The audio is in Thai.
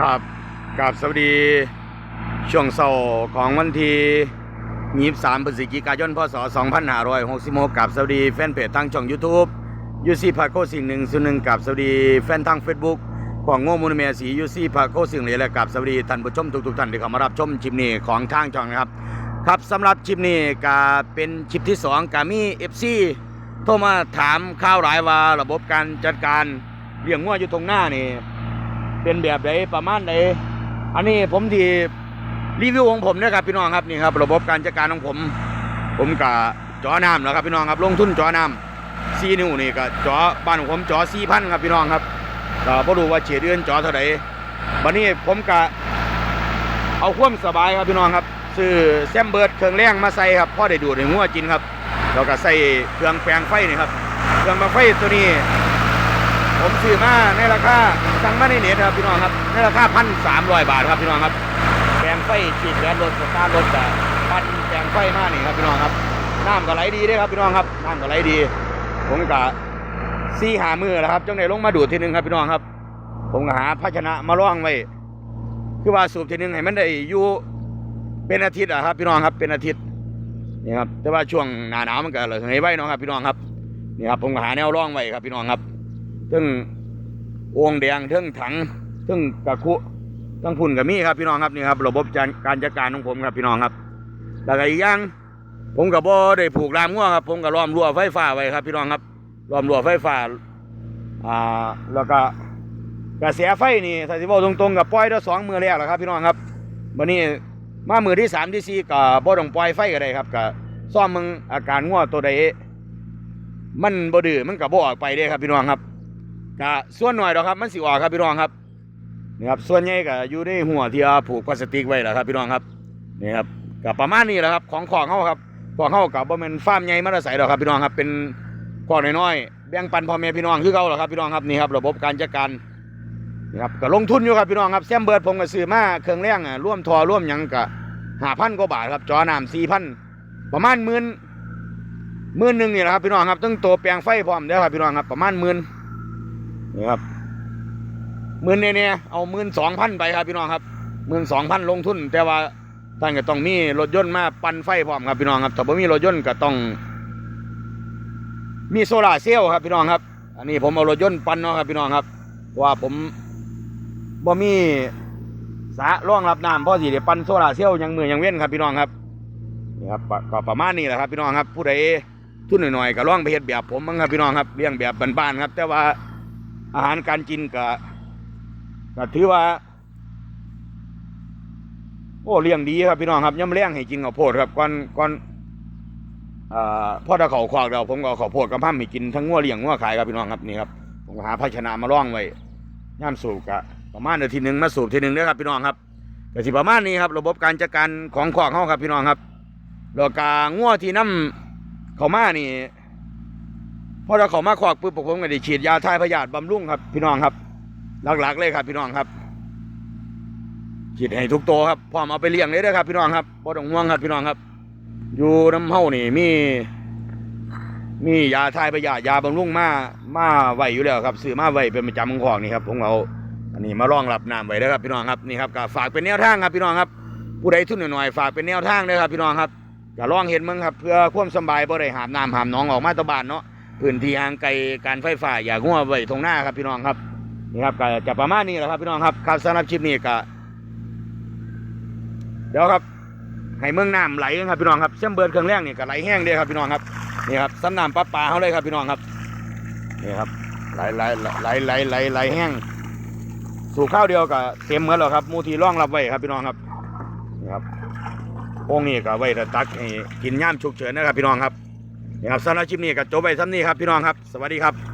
กับกับสวัสดี ช่วงเสาร์ของวันที่23พฤศจิกายน พศ2566กับสวัสดีแฟนเพจทางช่อง YouTube ยูซีพาโคสิ่งหนึ่งส่วนหนึ่งกับสวัสดีแฟนทาง Facebook ของโง่มูลเมียสียูซีพาโคสิ่งเหลือและกับสวัสดีท่านผู้ชมทุกๆท่านที่เข้ามารับชมชิปนี้ของทางช่องนะครับ ครับสำหรับชิปนี้ก็เป็นชิปที่สองกามี FC โทรมาถามข่าวหลายว่าระบบการจัดการเลี้ยงงัวอยู่ตรงหน้านี่ เป็นแบบใดประมาณใดอันนี้ผมที่รีวิวของผมนะครับพี่น้องครับนี่ครับระบบการจัดการของผม ผมกับจอน้ำแล้วครับพี่น้องครับลงทุนจอน้ำซีนิ้วนี่ก็จอบ้านของผมจอสี่พันครับพี่น้องครับก็บ่รู้ว่าเฉดเดือนจอเท่าไหร่วันนี้ผมกะเอาความสบายครับพี่น้องครับซื้อแซมเบิร์ดเครื่องแรงมาใส่ครับพ่อได้ดูดในงัวกินครับแล้วก็ใส่เครื่องแปลงไฟนี่ครับเครื่องแปลงไฟตัวนี้ ผมซื้อมาในราคาสั่งมาในเน็ตครับพี่น้องครับในราคาพันสามร้อยบาทครับพี่น้องครับแปลงไฟฉีดแก๊สรถสตาร์รถแต่พันแปลงไฟมานี่ครับพี่น้องครับน้ำก็ไหลดีด้อครับพี่น้องครับน้ำก็ไหลดี ผมก็ซีหามือแล้วครับจังไหนลงมาดูดทีหนึงครับพี่น้องครับ ผมก็หาภาชนะมาล่องไว้คือว่าสูบทีหนึงให้มันได้อยู่เป็นอาทิตย์อะครับ พี่น้องครับเป็นอาทิตย์นี่ครับแต่ว่าช่วงหนาหนาวมันก็เหลือไว้เนาะครับพี่น้องครับนี่ครับผมก็หาแนวร่องไว้ครับพี่น้องครับ ทึ่งโอ่งแดงทึ่งถังทึ่งกระคุทั้งพุ่นกับมีครับพี่น้องครับนี่ครับระบบการการจัดการของผมครับพี่น้องครับแล้วก็อีกอย่างผมกับบ่ได้ผูกรามงัวครับ ผมก็ล้อมรั้วไฟฟ้าไว้ครับ พี่น้องครับล้อมรั้วไฟฟ้าอ่าแล้วก็กระแสไฟนี่ถ้าสิบอกตรงๆกับปล่อยได้สองมือแรกแล้วครับ พี่น้องครับวันนี้มามือที่สามที่สี่ก็บ่ต้องปล่อยไฟก็ได้ครับก็ซ่อมมึงอาการงัวตัวใดมันบ่ดื้อมันก็บ่ออกไปเด้ครับพี่น้องครับ ก็ส่วนหน่อยดอกครับ มันสิออกครับพี่น้องครับนี่ครับส่วนใหญ่ก็อยู่ในหัวที่เอาผูกพลาสติกไว้แหละครับพี่น้องครับนี่ครับก็ประมาณนี้แหละครับ ของของเขาครับของเขากับบ่แม่นฟาร์มใหญ่มาตรใส่ดอกครับพี่น้องครับเป็นของน้อยๆแบ่งปันพ่อแม่พี่น้องคือเขาหละครับพี่น้องครับนี่ครับระบบการจัดการนี่ครับก็ลงทุนอยู่ครับพี่น้องครับแซมเบิร์ดผมก็ซื้อมาเครื่องแรงอะร่วมทอร่วมยังก็ห้าพันกว่าบาทครับจอน้ำสี่พันประมาณหมื่นหมื่นหนึ่งนี่แหละครับพี่น้องครับตั้งตัวแปลงไฟพร้อมเด้อครับพี่น้องครับประมาณหมื่น นี่ครับหมื่นเนี่ยเอาหมื่นสองพันไปครับพี่น้องครับหมื่นสองพันลงทุน แต่ว่าท่านก็ต้องมีรถยนต์มาปั่นไฟพร้อมครับพี่น้องครับถ้าบ่มีรถยนต์ก็ต้อง มีโซลาเซลล์ครับพี่น้องครับ อันนี้ผมเอารถยนต์ปั่นเนาะครับพี่น้องครับว่าผมบ่มีสะรองรับน้ำพอสิเดี๋ยวปั่นโซลาเซลล์ยังมือยังเว้นครับพี่น้องครับนี่ครับก็ประมาณนี้แหละครับพี่น้องครับ ผู้ใดทุนหน่อยๆก็ล่องไปเฮ็ดแบบผมมั้งครับพี่น้องครับเลี้ยงแบบบ้านๆครับ แต่ว่า อาหารการกินก็ก็ถือว่า โอ้เลี้ยงดีครับพี่น้องครับย่ำเลี้ยงให้กินข้าวโพดครับก่อนก่อนอพ่อตะเขาควากเราผมก็เอาข้าวโพดกับพั่มให้กินทั้งงัวเลี้ยงงัวขายครับพี่น้องครับนี่ครับผมหาภาชนะมาล่องไว้ย่ามสูบกะประมาณเดือนทีหนึ่งมาสูบทีหนึ่งเด้อครับพี่น้องครับก็สิประมาณนี้ครับ ระบบการจัดการของขวากเขาครับพี่น้องครับแล้วกางัวที่น้ำเขามานี่ พอเราเขามาควักปุ๊บพวกผมก็ได้ฉีดยาทายพยาธิบำรุงครับ พี่น้องครับ หลักๆเลยครับ พี่น้องครับฉีดให้ทุกตัวครับพร้อมเอาไปเลี้ยงเลยด้อครับ พี่น้องครับบ่ต้องห่วงครับ พี่น้องครับ อยู่น้ำเฮานี่มี มียาทายพยาธิยาบำรุงมามาไว้อยู่แล้วครับซื้อมาไว้เป็นประจำของของนี่ครับผมเอาอันนี้มารองรับน้ำไว้เด้อครับ พี่น้องครับนี่ครับก็ฝากเป็นแนวทางครับ พี่น้องครับ ผู้ใดทุนหน่อยๆฝากเป็นแนวทางเด้อครับ พี่น้องครับก็ลองเห็นมึงครับ เพื่อความสบายบ่ได้หามน้ำหามน้องออกมาตะบานเนาะ พื้นที่ห่างไกลการไฟฟ้าอย่างัวไว้ตรงหน้าครับพี่น้องครับนี่ครับก็จะประมาณนี้แหละครับพี่น้องครับครับสำหรับคลิปนี้ก็เดี๋ยวครับให้เมืองน้ำไหลครับพี่น้องครับเส้นเบิร์เครื่องแรงนี่ก็ไหลแห้งเด้อครับพี่น้องครับนี่ครับสำน้ำปลาปลาเขาเลยครับพี่น้องครับนี่ครับไหลไหลไหลไหลไหลไหลแห้งสู่ข้าวเดียวก็เต็มเหมือนแล้วครับมูทีร่องรับไว้ครับพี่น้องครับนี่ครับองนี่ก็ไว้ตักให้กินย่ามฉุกเฉินนะครับพี่น้องครับ นี่ครับสำหรับคลิปนี้ก็จบไปซ้ำนี้ครับพี่น้องครับ สวัสดีครับ